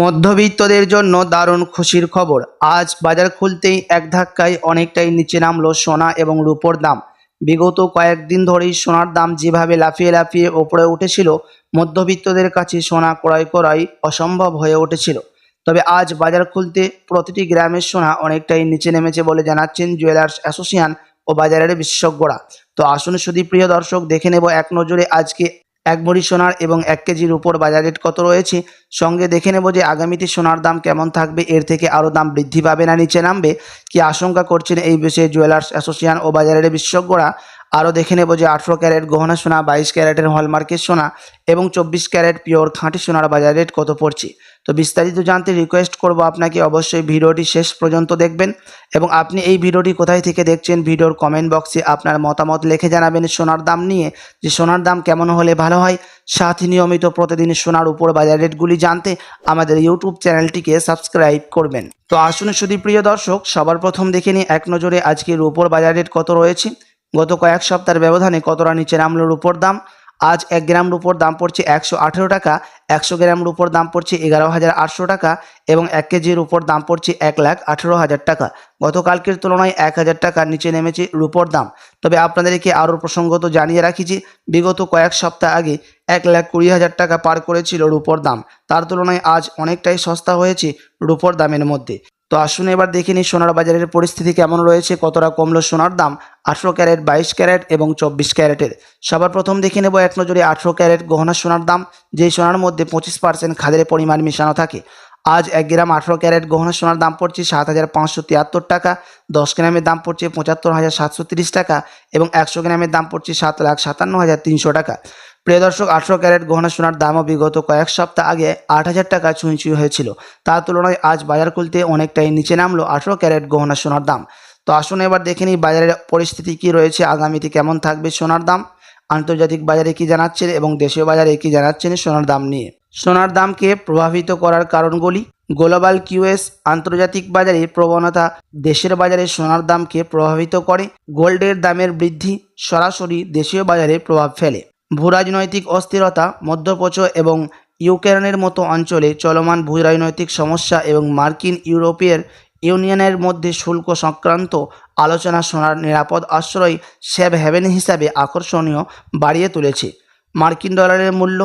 মধ্যবিত্তদের জন্য দারুণ খুশির খবর। আজ বাজার খুলতেই এক ধাক্কায় অনেকটাই নিচে নামলো সোনা এবং রূপোর দাম। বিগত কয়েকদিন ধরেই সোনার দাম যেভাবে লাফিয়ে লাফিয়ে ওপরে উঠেছিল, মধ্যবিত্তদের কাছে সোনা ক্রয় করাই অসম্ভব হয়ে উঠেছিল। তবে আজ বাজার খুলতে প্রতিটি গ্রামের সোনা অনেকটাই নিচে নেমেছে বলে জানাচ্ছেন জুয়েলার্স অ্যাসোসিয়েশন ও বাজারের বিশেষজ্ঞরা। তো আসুন শুধু প্রিয় দর্শক, দেখে নেব এক নজরে আজকে এক ভরি সোনার এবং এক কেজির উপর বাজার রেট কত রয়েছে? সঙ্গে দেখে নেব যে আগামীতে সোনার দাম কেমন থাকবে, এর থেকে আরও দাম বৃদ্ধি পাবে না, নিচে নামবে। কি আশঙ্কা করছেন এই বিষয়ে জুয়েলার্স অ্যাসোসিয়েশন ও বাজারের বিশেষজ্ঞরা? আরও দেখে নেব যে আঠেরো ক্যারেট গহনা সোনা, বাইশ ক্যারেটের হলমার্কের সোনা এবং চব্বিশ ক্যারেট পিওর খাঁটি সোনার বাজার রেট কত পড়ছে? তো বিস্তারিত জানতে রিকোয়েস্ট করব আপনাকে, অবশ্যই ভিডিওটি শেষ পর্যন্ত দেখবেন এবং আপনি এই ভিডিওটি কোথায় থেকে দেখছেন ভিডিওর কমেন্ট বক্সে আপনার মতামত লিখে জানাবেন সোনার দাম নিয়ে, যে সোনার দাম কেমন হলে ভালো হয়, সাথে নিয়মিত প্রতিদিন সোনার উপর বাজার রেটগুলি জানতে আমাদের ইউটিউব চ্যানেলটিকে সাবস্ক্রাইব করবেন। তো আসুন শুধু প্রিয় দর্শক, সবার প্রথম দেখে নিই এক নজরে আজকের উপর বাজার রেট কত রয়েছে। গত কয়েক সপ্তাহের ব্যবধানে কতটা নিচে নামলো রুপোর দাম? আজ এক গ্রাম রূপোর দাম পড়ছে একশো আঠেরো টাকা, একশো গ্রাম রূপোর দাম পড়ছে এগারো হাজার আটশো টাকা এবং এক কেজির উপর দাম পড়ছে এক লাখ আঠেরো হাজার টাকা। গতকালকের তুলনায় এক হাজার টাকার নিচে নেমেছে রুপোর দাম। তবে আপনাদেরকে আরও প্রসঙ্গত জানিয়ে রাখি যে, বিগত কয়েক সপ্তাহ আগে এক লাখ কুড়ি হাজার টাকা পার করেছিল রুপোর দাম। তার তুলনায় আজ অনেকটাই সস্তা হয়েছে রুপোর দামের মধ্যে। তো আসুন এবার দেখে নিই সোনার বাজারের পরিস্থিতি কেমন রয়েছে, কতটা কমলো সোনার দাম? আঠেরো ক্যারেট, বাইশ ক্যারেট এবং চব্বিশ ক্যারেটের। সবার প্রথম দেখে নেব এক নজরে আঠেরো ক্যারেট গহনা সোনার দাম, যেই সোনার মধ্যে পঁচিশ পার্সেন্ট খাদের পরিমাণ মেশানো থাকে। আজ এক গ্রাম আঠেরো ক্যারেট গহনা সোনার দাম পড়ছে সাত হাজার পাঁচশো তিয়াত্তর টাকা, দশ গ্রামের দাম পড়ছে পঁচাত্তর হাজার সাতশো তিরিশ টাকা এবং একশো গ্রামের দাম পড়ছে সাত লাখ সাতান্ন হাজার তিনশো টাকা। প্রিয় দর্শক, আঠেরো ক্যারেট গহনা সোনার দামও বিগত কয়েক সপ্তাহ আগে আট হাজার টাকা ছুঁই হয়েছিল। তার তুলনায় আজ বাজার খুলতে অনেকটাই নিচে নামলো আঠেরো ক্যারেট গহনা সোনার দাম। তো আসুন এবার দেখে নিই বাজারের পরিস্থিতি কি রয়েছে, আগামীতে কেমন থাকবে সোনার দাম? আন্তর্জাতিক বাজারে কি জানাচ্ছেন এবং দেশীয় বাজারে কি জানাচ্ছেন সোনার দাম নিয়ে? সোনার দামকে প্রভাবিত করার কারণগুলি? গ্লোবাল কিউএস আন্তর্জাতিক বাজারে প্রবণতা দেশের বাজারে সোনার দামকে প্রভাবিত করে। গোল্ডের দামের বৃদ্ধি সরাসরি দেশীয় বাজারে প্রভাব ফেলে। ভূরাজনৈতিক অস্থিরতা মধ্যপ্রাচ্য এবং ইউক্রেনের মতো অঞ্চলে চলমান ভূরাজনৈতিক সমস্যা এবং মার্কিন ইউরোপের ইউনিয়নের মধ্যে শুল্ক সংক্রান্ত আলোচনা সোনার নিরাপদ আশ্রয় সেভ হ্যাভেন হিসাবে আকর্ষণীয় বাড়িয়ে তুলেছে। মার্কিন ডলারের মূল্য,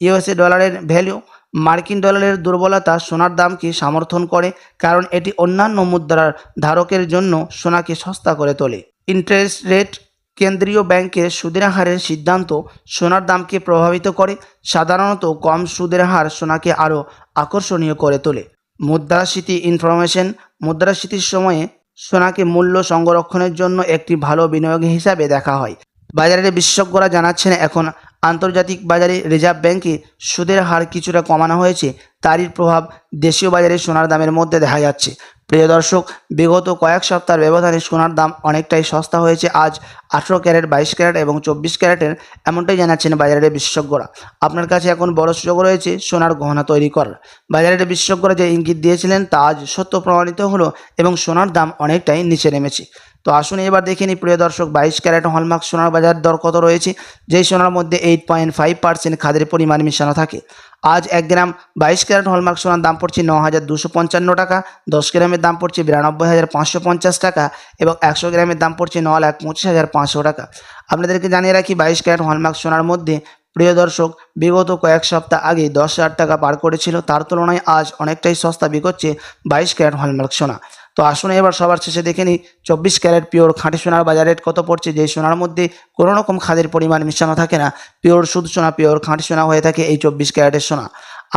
ইউএসএ ডলারের ভ্যালু, মার্কিন ডলারের দুর্বলতা সোনার দামকে সমর্থন করে, কারণ এটি অন্যান্য মুদ্রার ধারকের জন্য সোনাকে সস্তা করে তোলে। ইন্টারেস্ট রেট কেন্দ্রীয় ব্যাংকের সুদের হারের সিদ্ধান্ত সোনার দামকে প্রভাবিত করে, সাধারণত কম সুদের হার সোনাকে আরও আকর্ষণীয় করে তোলে। মুদ্রাস্ফীতি ইনফরমেশন মুদ্রাস্ফীতির সময়ে সোনাকে মূল্য সংরক্ষণের জন্য একটি ভালো বিনিয়োগ হিসাবে দেখা হয়। বাজারের বিশেষজ্ঞরা জানাচ্ছেন, এখন আন্তর্জাতিক বাজারে রিজার্ভ ব্যাংকে সুদের হার কিছুটা কমানো হয়েছে, তারই প্রভাব দেশীয় বাজারে সোনার দামের মধ্যে দেখা যাচ্ছে। প্রিয় দর্শক, বিগত কয়েক সপ্তাহের ব্যবধানে সোনার দাম অনেকটাই সস্তা হয়েছে। আজ আঠেরো ক্যারেট, বাইশ ক্যারেট এবং চব্বিশ ক্যারেটের এমনটাই জানাচ্ছেন বাজারের বিশেষজ্ঞরা। আপনার কাছে এখন বড় সুযোগ রয়েছে সোনার গহনা তৈরি করার। বাজারের বিশেষজ্ঞরা যে ইঙ্গিত দিয়েছিলেন তা আজ সত্য প্রমাণিত হলো এবং সোনার দাম অনেকটাই নিচে নেমেছে। তো আসুন এবার দেখে নিই, প্রিয় দর্শক, বাইশ ক্যারেট হলমার্ক সোনার বাজার দর কত রয়েছে? যেই সোনার মধ্যে এইট পয়েন্ট ফাইভ পার্সেন্ট খাদের পরিমাণ মেশানো থাকে। আজ এক গ্রাম বাইশ ক্যারেট হলমার্ক সোনার দাম পড়ছে ন হাজার দুশো পঞ্চান্ন টাকা, দশ গ্রামের দাম পড়ছে বিরানব্বই হাজার পাঁচশো পঞ্চাশ টাকা এবং একশো গ্রামের দাম পড়ছে ন লাখ পঁচিশ হাজার পাঁচশো টাকা। আপনাদেরকে জানিয়ে রাখি বাইশ ক্যারেট হলমার্ক সোনার মধ্যে প্রিয় দর্শক, বিগত কয়েক সপ্তাহ আগে দশ হাজার টাকা পার করেছিল, তার তুলনায় আজ অনেকটাই সস্তা বিকোচ্ছে বাইশ ক্যারেট হলমার্ক সোনা। তো আসুন এবার সবার শেষে দেখে নিই, চব্বিশ ক্যারেট পিওর খাঁটি সোনার বাজার রেট কত পড়ছে? যেই সোনার মধ্যে কোনো রকম খাদের পরিমাণ মিশানো থাকে না, পিওর শুধু সোনা, পিওর খাঁটি সোনা হয়ে থাকে এই চব্বিশ ক্যারেটের সোনা।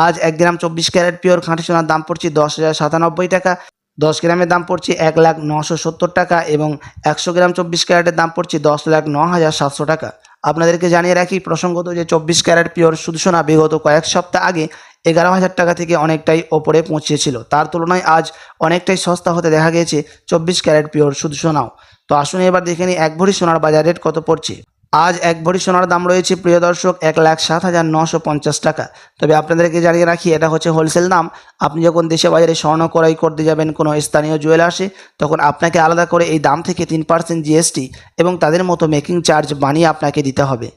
আজ এক গ্রাম চব্বিশ ক্যারেট পিওর খাঁটি সোনার দাম পড়ছে দশ হাজার সাতানব্বই টাকা। দশ গ্রামের দাম পড়ছে এক লাখ নশো সত্তর টাকা এবং একশো গ্রাম চব্বিশ ক্যারেটের দাম পড়ছে দশ লাখ ন হাজার সাতশো টাকা। আপনাদেরকে জানিয়ে রাখি প্রসঙ্গত যে চব্বিশ ক্যারেট পিওর শুধু সোনা বিগত কয়েক সপ্তাহ আগে এগারো হাজার টাকা থেকে অনেকটাই ওপরে পৌঁছেছিল। তার তুলনায় আজ অনেকটাই সস্তা হতে দেখা গিয়েছে চব্বিশ ক্যারেট পিওর। শুধু সোনাও তো আসুন এবার দেখে নিই এক ভরি সোনার বাজার রেট কত পড়ছে। আজ এক ভরি সোনার দাম রয়েছে, প্রিয় দর্শক, এক লাখ সাত হাজার নশো পঞ্চাশ টাকা। তবে আপনাদেরকে জানিয়ে রাখি, এটা হচ্ছে হোলসেল দাম। আপনি যখন দেশে বাজারে স্বর্ণ ক্রয় করতে যাবেন, কোনো স্থানীয় জুয়েলার্সে তখন আপনাকে আলাদা করে এই দাম থেকে তিন পার্সেন্ট জিএসটি এবং তাদের মতো মেকিং চার্জ বানিয়ে আপনাকে দিতে হবে।